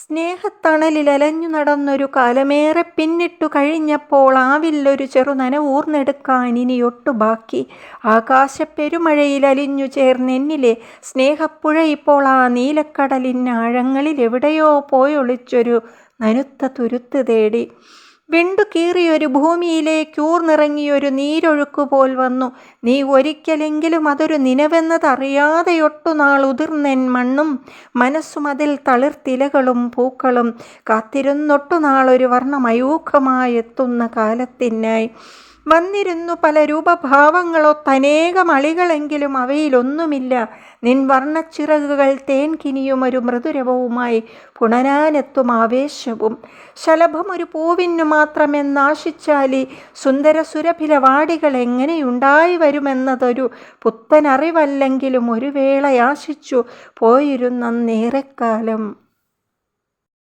സ്നേഹത്തണലിൽ അലഞ്ഞു നടന്നൊരു കാലമേറെ പിന്നിട്ടു കഴിഞ്ഞപ്പോൾ ആവില്ലൊരു ചെറു ഇനി ഇനിയൊട്ടു ബാക്കി ആകാശപ്പെരുമഴയിൽ അലിഞ്ഞു ചേർന്നെന്നിലെ സ്നേഹപ്പുഴ ഇപ്പോൾ ആ നീലക്കടലിൻ ആഴങ്ങളിൽ എവിടെയോ പോയൊളിച്ചൊരു നനുത്ത തുരുത്ത് തേടി. വിണ്ടു കീറിയൊരു ഭൂമിയിലേക്കൂർന്നിറങ്ങിയൊരു നീരൊഴുക്കുപോൽ വന്നു. നീ ഒരിക്കലെങ്കിലും അതൊരു നിലവെന്നതറിയാതെയൊട്ടുനാൾ ഉതിർന്നെൻ മണ്ണും മനസ്സും അതിൽ തളിർത്തിലകളും പൂക്കളും കാത്തിരുന്നൊട്ടുനാളൊരു വർണമയൂഖമായെത്തുന്ന കാലത്തിനായി. വന്നിരുന്നു പല രൂപഭാവങ്ങളോ തനേകം അളികളെങ്കിലും അവയിലൊന്നുമില്ല. നിൻ വർണച്ചിറകുകൾ തേൻ കിനിയും ഒരു മൃദുരവവുമായി പുണരാനെത്തും ആവേശവും. ശലഭം ഒരു പൂവിനു മാത്രമെന്നാശിച്ചാലി സുന്ദര സുരഭില വാടികൾ എങ്ങനെയുണ്ടായി വരുമെന്നതൊരു പുത്തനറിവല്ലെങ്കിലും ഒരു വേളയാശിച്ചു പോയിരുന്ന പോയിരുന്നേറെക്കാലം